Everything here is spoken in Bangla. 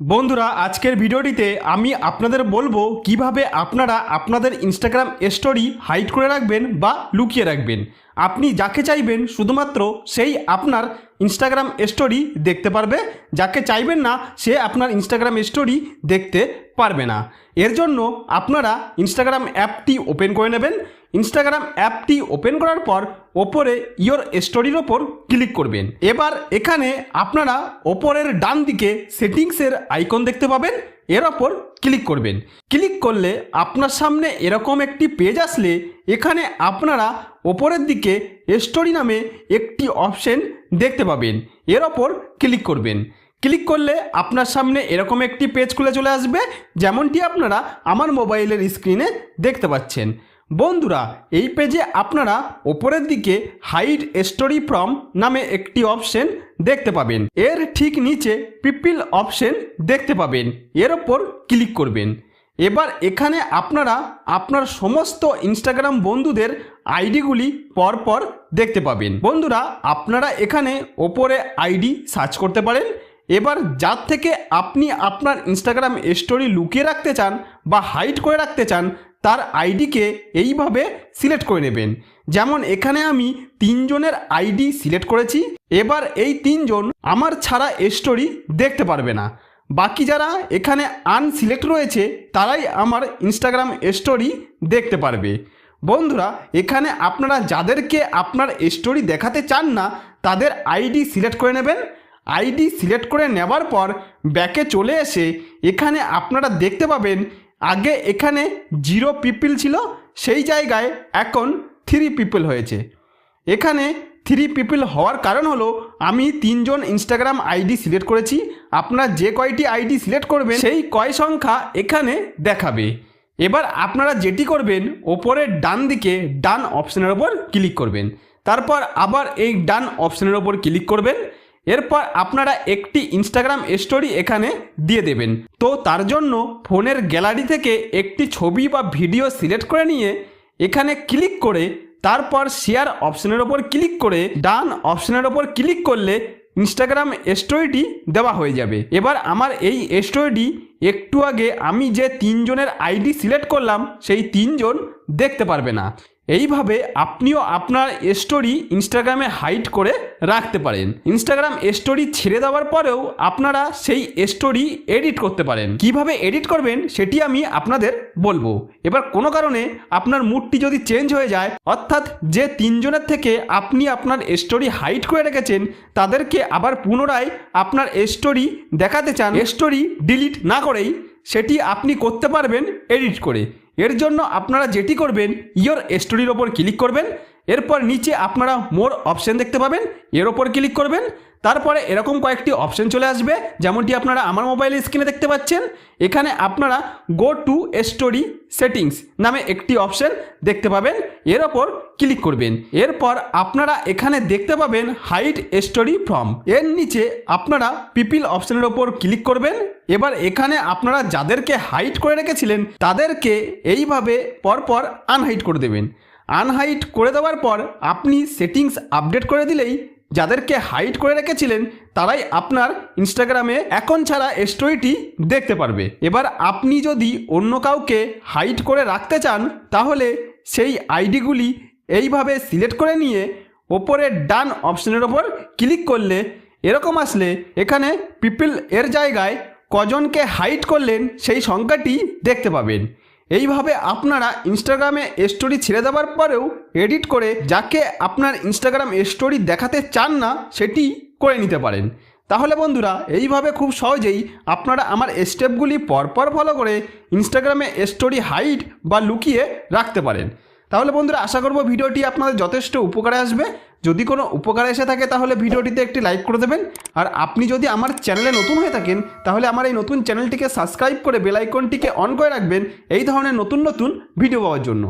বন্ধুরা, আজকের ভিডিওটিতে আমি আপনাদের বলব কীভাবে আপনারা আপনাদের ইনস্টাগ্রাম স্টোরি হাইড করে রাখবেন বা লুকিয়ে রাখবেন। আপনি যাকে চাইবেন শুধুমাত্র সেই আপনার ইনস্টাগ্রাম স্টোরি দেখতে পারবে। যাকে চাইবেন না, সে আপনার ইনস্টাগ্রাম স্টোরি দেখতে পারবে না। এর জন্য আপনারা ইনস্টাগ্রাম অ্যাপটি ওপেন করে নেবেন। ইনস্টাগ্রাম অ্যাপটি ওপেন করার পর ওপরে ইয়োর স্টোরির ওপর ক্লিক করবেন। এবার এখানে আপনারা ওপরের ডান দিকে সেটিংসের আইকন দেখতে পাবেন। এর ওপর ক্লিক করবেন। ক্লিক করলে আপনার সামনে এরকম একটি পেজ আসলে এখানে আপনারা ওপরের দিকে স্টোরি নামে একটি অপশন দেখতে পাবেন। এর ওপর ক্লিক করবেন। ক্লিক করলে আপনার সামনে এরকম একটি পেজ খুলে চলে আসবে, যেমনটি আপনারা আমার মোবাইলের স্ক্রিনে দেখতে পাচ্ছেন। বন্ধুরা, এই পেজে আপনারা ওপরের দিকে হাইড স্টোরি ফ্রম নামে একটি অপশন দেখতে পাবেন। এর ঠিক নিচে পিপিল অপশন দেখতে পাবেন। এর ওপর ক্লিক করবেন। এবার এখানে আপনারা আপনার সমস্ত ইনস্টাগ্রাম বন্ধুদের আইডিগুলি পরপর দেখতে পাবেন। বন্ধুরা, আপনারা এখানে ওপরে আইডি সার্চ করতে পারেন। এবার যার থেকে আপনি আপনার ইনস্টাগ্রাম স্টোরি লুকিয়ে রাখতে চান বা হাইড করে রাখতে চান তার আইডিকে এইভাবে সিলেক্ট করে নেবেন। যেমন এখানে আমি তিনজনের আইডি সিলেক্ট করেছি। এবার এই তিনজন আমার ছাড়া স্টোরি দেখতে পারবে না। বাকি যারা এখানে আনসিলেক্ট রয়েছে, তারাই আমার ইনস্টাগ্রাম স্টোরি দেখতে পারবে। বন্ধুরা, এখানে আপনারা যাদেরকে আপনার স্টোরি দেখাতে চান না, তাদের আইডি সিলেক্ট করে নেবেন। আইডি সিলেক্ট করে নেবার পর ব্যাকে চলে এসে এখানে আপনারা দেখতে পাবেন আগে এখানে জিরো পিপল ছিল, সেই জায়গায় এখন থ্রি পিপল হয়েছে। এখানে থ্রি পিপল হওয়ার কারণ হলো, আমি তিনজন ইনস্টাগ্রাম আইডি সিলেক্ট করেছি, আপনার যে কয়টি আইডি সিলেক্ট করবেন, সেই কয় সংখ্যা এখানে দেখাবে। এবার আপনারা যেটি করবেন ওপরের ডান দিকে ডান অপশনের ওপর ক্লিক করবেন। তারপর আবার এই ডান অপশনের ওপর ক্লিক করবেন এরপর আপনারা একটি ইনস্টাগ্রাম স্টোরি এখানে দিয়ে দেবেন। তো তার জন্য ফোনের গ্যালারি থেকে একটি ছবি বা ভিডিও সিলেক্ট করে নিয়ে এখানে ক্লিক করে তারপর শেয়ার অপশনের ওপর ক্লিক করে ডান অপশনের ওপর ক্লিক করলে ইনস্টাগ্রাম স্টোরিটি দেওয়া হয়ে যাবে। এবার আমার এই স্টোরিটি একটু আগে আমি যে তিনজনের আইডি সিলেক্ট করলাম, সেই তিনজন দেখতে পারবে না। এইভাবে আপনিও আপনার স্টোরি ইনস্টাগ্রামে হাইড করে রাখতে পারেন। ইনস্টাগ্রাম স্টোরি ছেড়ে দেওয়ার পরেও আপনারা সেই স্টোরি এডিট করতে পারেন। কীভাবে এডিট করবেন সেটি আমি আপনাদের বলব। এবার কোনো কারণে আপনার মুডটি যদি চেঞ্জ হয়ে যায়, অর্থাৎ যে তিনজনের থেকে আপনি আপনার স্টোরি হাইড করে রেখেছেন, তাদেরকে আবার পুনরায় আপনার স্টোরি দেখাতে চান স্টোরি ডিলিট না করেই, সেটি আপনি করতে পারবেন এডিট করে। এর জন্য আপনারা যেটি করবেন ইয়োর স্টোরির ওপর ক্লিক করবেন, এরপর নিচে আপনারা মোর অপশান দেখতে পাবেন, এর ওপর ক্লিক করবেন তারপরে এরকম কয়েকটি অপশন চলে আসবে, যেমনটি আপনারা আমার মোবাইল স্ক্রিনে দেখতে পাচ্ছেন। এখানে আপনারা গো টু স্টোরি সেটিংস নামে একটি অপশন দেখতে পাবেন। এর ওপর ক্লিক করবেন। এরপর আপনারা এখানে দেখতে পাবেন হাইট স্টোরি ফ্রম এর নিচে আপনারা পিপিল অপশনের ওপর ক্লিক করবেন। এবার এখানে আপনারা যাদেরকে হাইট করে রেখেছিলেন, তাদেরকে এইভাবে পরপর আনহাইট করে দেবেন। আনহাইট করে দেওয়ার পর আপনি সেটিংস আপডেট করে দিলেই যাদেরকে হাইড করে রেখেছিলেন, তারাই আপনার ইনস্টাগ্রামে এখন ছাড়া স্টোরিটি দেখতে পারবে। এবার আপনি যদি অন্য কাউকে হাইড করে রাখতে চান, তাহলে সেই আইডিগুলি এইভাবে সিলেক্ট করে নিয়ে ওপরের ডান অপশনের ওপর ক্লিক করলে এরকম আসলে এখানে পিপল এর জায়গায় কজনকে হাইড করলেন, সেই সংখ্যাটি দেখতে পাবেন। এইভাবে আপনারা ইনস্টাগ্রামে স্টোরি ছেড়ে দেওয়ার পরেও এডিট করে যাকে আপনার ইনস্টাগ্রাম স্টোরি দেখাতে চান না, সেটি করে নিতে পারেন। তাহলে বন্ধুরা, এইভাবে খুব সহজেই আপনারা আমার স্টেপগুলি পরপর ফলো করে ইনস্টাগ্রামে স্টোরি হাইড বা লুকিয়ে রাখতে পারেন। তাহলে বন্ধুরা, আশা করব ভিডিওটি আপনাদের যথেষ্ট উপকারে আসবে। যদি কোনো উপকার এসে থাকে তাহলে ভিডিওটিতে একটি লাইক করে দেবেন। আর আপনি যদি আমার চ্যানেলে নতুন হয়ে থাকেন, তাহলে আমার এই নতুন চ্যানেলটিকে সাবস্ক্রাইব করে বেলাইকনটিকে অন করে রাখবেন। এই ধরনের নতুন নতুন ভিডিও পাওয়ার জন্য।